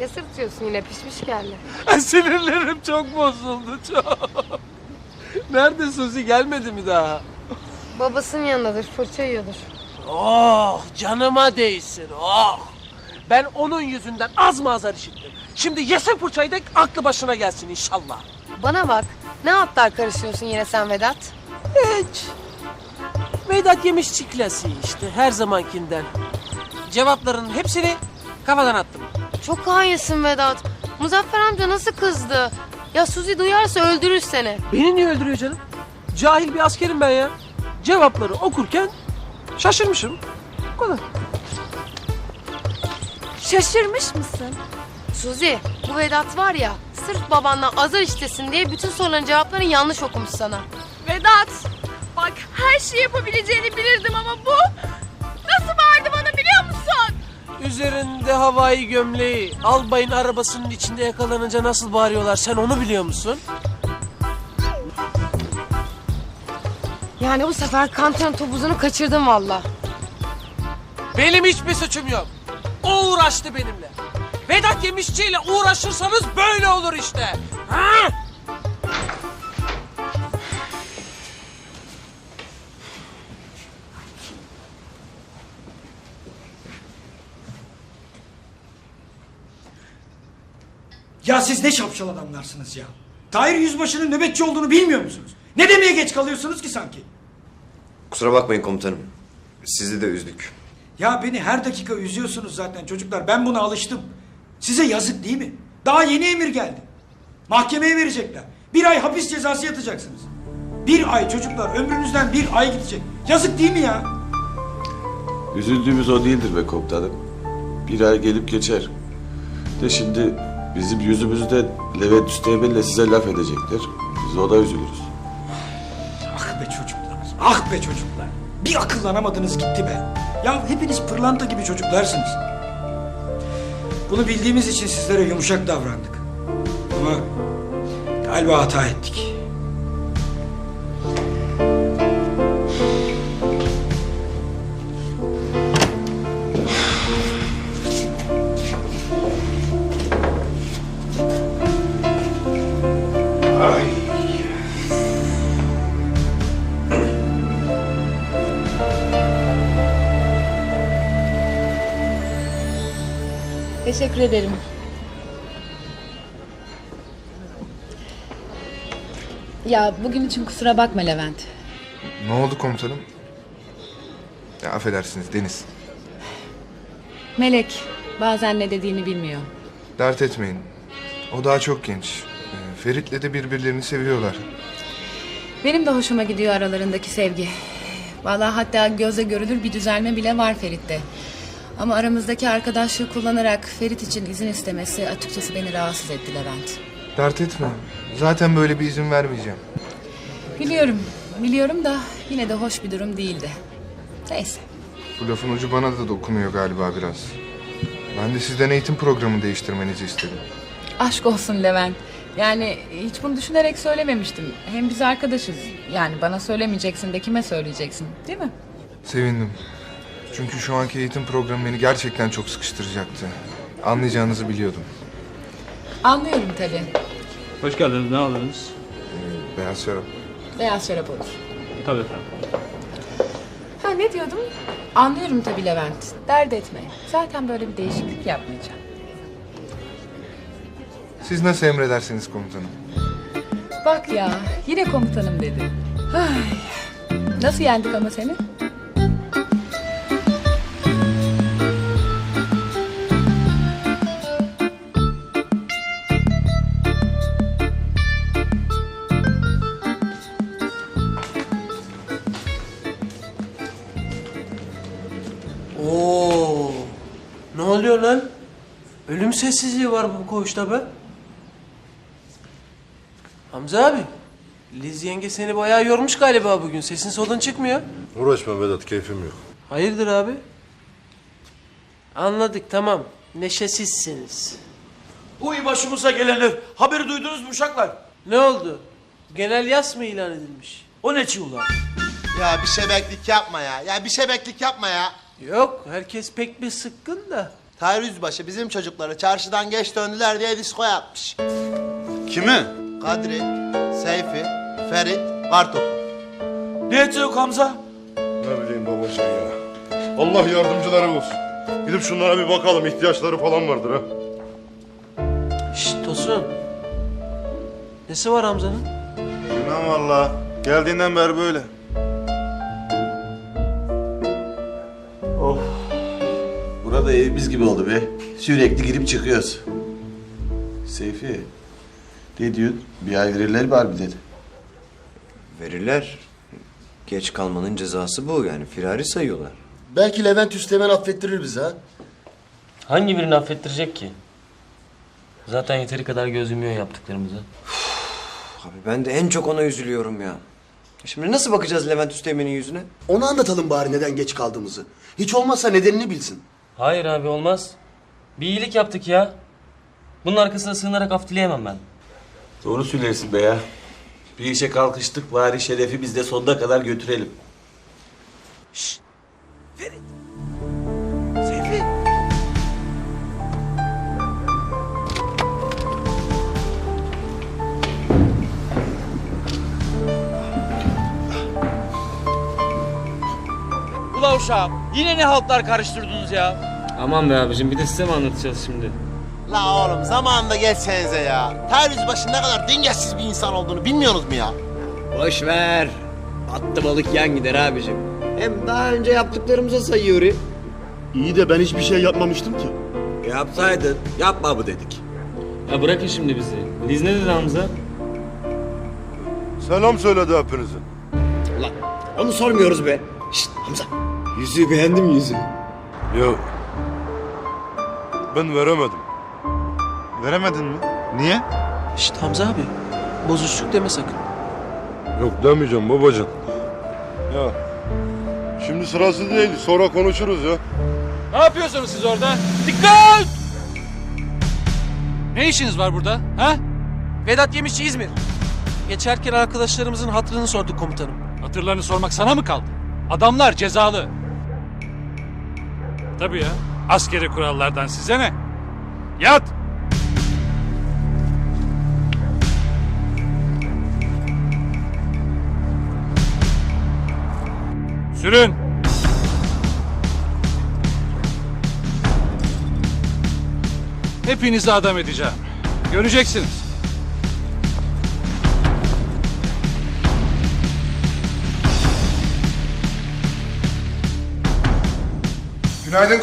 Ya sırtıyorsun yine pişmiş geldi. Sinirlerim çok bozuldu çok. Nerede Suzi gelmedi mi daha? Babasının yanındadır fırça yiyordur. Oh canıma değsin oh. Ben onun yüzünden az mı azar işittim. Şimdi yesin fırçayı da aklı başına gelsin inşallah. Bana bak ne hatlar karışıyorsun yine sen Vedat? Hiç. Vedat yemiş çiklesi işte her zamankinden. Cevapların hepsini kafadan attım. Çok hainsin Vedat. Muzaffer amca nasıl kızdı? Ya Suzi duyarsa öldürür seni. Beni niye öldürüyor canım? Cahil bir askerim ben ya. Cevapları okurken şaşırmışım. Bu kadar. Şaşırmış mısın? Suzi bu Vedat var ya sırf babanla azar işlesin diye bütün soruların cevaplarını yanlış okumuş sana. Vedat bak her şeyi yapabileceğini bilirdim ama bu Üzerinde havai gömleği, albayın arabasının içinde yakalanınca nasıl bağırıyorlar sen onu biliyor musun? Yani bu sefer kantin topuzunu kaçırdım valla. Benim hiçbir suçum yok. O uğraştı benimle. Vedat Yemişçi'yle uğraşırsanız böyle olur işte. Ha? Ya siz ne şapşal adamlarsınız ya. Tahir Yüzbaşı'nın nöbetçi olduğunu bilmiyor musunuz? Ne demeye geç kalıyorsunuz ki sanki? Kusura bakmayın komutanım. Sizi de üzdük. Ya beni her dakika üzüyorsunuz zaten çocuklar. Ben buna alıştım. Size yazık değil mi? Daha yeni emir geldi. Mahkemeye verecekler. Bir ay hapis cezası yatacaksınız. Bir ay çocuklar ömrünüzden bir ay gidecek. Yazık değil mi ya? Üzüldüğümüz o değildir be komutanım. Bir ay gelip geçer. De şimdi bizim yüzümüzde Levent Üsteğmen'le size laf edecekler. Biz o da üzülürüz. Ah be çocuklar. Ah be çocuklar. Bir akıllanamadınız gitti be. Ya hepiniz pırlanta gibi çocuklarsınız. Bunu bildiğimiz için sizlere yumuşak davrandık. Ama galiba hata ettik. Teşekkür ederim. Ya bugün için kusura bakma Levent. Ne oldu komutanım? Ya affedersiniz Deniz. Melek bazen ne dediğini bilmiyor. Dert etmeyin. O daha çok genç. Ee, Ferit'le de birbirlerini seviyorlar. Benim de hoşuma gidiyor aralarındaki sevgi. Vallahi hatta göze görülür bir düzelme bile var Ferit'te. Ama aramızdaki arkadaşlığı kullanarak Ferit için izin istemesi açıkçası beni rahatsız etti Levent. Dert etme. Zaten böyle bir izin vermeyeceğim. Biliyorum, biliyorum da yine de hoş bir durum değildi. Neyse. Bu lafın ucu bana da dokunuyor galiba biraz. Ben de sizden eğitim programı değiştirmenizi istedim. Aşk olsun Levent. Yani hiç bunu düşünerek söylememiştim. Hem biz arkadaşız. Yani bana söylemeyeceksin de kime söyleyeceksin değil mi? Sevindim. Çünkü şu anki eğitim programı beni gerçekten çok sıkıştıracaktı. Anlayacağınızı biliyordum. Anlıyorum tabii. Hoş geldiniz. Ne aldınız? Beyaz şarap. Beyaz şarap olur. Tabii efendim. Ha ne diyordum? Anlıyorum tabii Levent. Dert etme. Zaten böyle bir değişiklik yapmayacağım. Siz nasıl emredersiniz komutanım? Bak ya yine komutanım dedi. Ay. Nasıl yendik ama seni? Oluyor lan? Ölüm sessizliği var bu koğuşta be. Hamza abi. Liz yenge seni bayağı yormuş galiba bugün. Sesin solun çıkmıyor. Uğraşma Vedat keyfim yok. Hayırdır abi? Anladık tamam. Neşesizsiniz. Uy başımıza gelenler. Haberi duydunuz mu uşaklar? Ne oldu? Genel yas mı ilan edilmiş? O ne çi ulan? Ya bir şebeklik yapma ya. Ya bir şebeklik yapma ya. Yok herkes pek bir sıkkın da. Tahir Yüzbaşı bizim çocukları çarşıdan geç döndüler diye disko yapmış. Kimi? Kadri, Seyfi, Ferit, Kartopu. Ne ediyor Hamza? Ne bileyim babacan ya. Allah yardımcıları olsun. Gidip şunlara bir bakalım. ihtiyaçları falan vardır ha. Şşt Tosun. Nesi var Hamza'nın? İnan valla. Geldiğinden beri böyle. Burada evimiz gibi oldu be. Sürekli girip çıkıyoruz. Seyfi. Ne diyorsun? Bir ay verirler mi harbi dedi. Verirler. Geç kalmanın cezası bu yani. Firari sayıyorlar. Belki Levent Üstemen affettirir bizi ha. Hangi birini affettirecek ki? Zaten yeteri kadar göz yumuyor yaptıklarımıza. Abi ben de en çok ona üzülüyorum ya. Şimdi nasıl bakacağız Levent Üsteğmen'in yüzüne? Onu anlatalım bari neden geç kaldığımızı. Hiç olmazsa nedenini bilsin. Hayır abi olmaz. Bir iyilik yaptık ya. Bunun arkasına sığınarak af dileyemem ben. Doğru söylersin be ya. Bir işe kalkıştık bari şerefi biz de sonuna kadar götürelim. Seyfi. Ula uşağım yine ne haltlar karıştırdınız ya? Aman be abicim bir de size mi anlatacağız şimdi? La oğlum zamanında gelsenize ya. Tahir Yüzbaşı ne kadar dengesiz bir insan olduğunu bilmiyorsunuz mu ya? Boş ver. Attı balık yan gider abicim. Hem daha önce yaptıklarımıza sayıyor. İyi de ben hiçbir şey yapmamıştım ki. Yapsaydın. Yapma bu dedik. Ya bırakın şimdi bizi. Liz ne dedi Hamza? Selam söyledi hepinize. Ulan onu sormuyoruz be. Şşt Hamza. Yüzüğü beğendim yüzüğü. Yok. Ben veremedim. Veremedin mi? Niye? Şşt Hamza abi. Bozuşluk deme sakın. Yok demeyeceğim babacan. Ya. Şimdi sırası değil. Sonra konuşuruz ya. Ne yapıyorsunuz siz orada? Dikkat! Ne işiniz var burada? Ha? Vedat Yemişçi İzmir. Geçerken arkadaşlarımızın hatırını sorduk komutanım. Hatırlarını sormak sana mı kaldı? Adamlar cezalı. Tabii ya. Askeri kurallardan size ne? Yat! Sürün! Hepinizi adam edeceğim. Göreceksiniz. Günaydın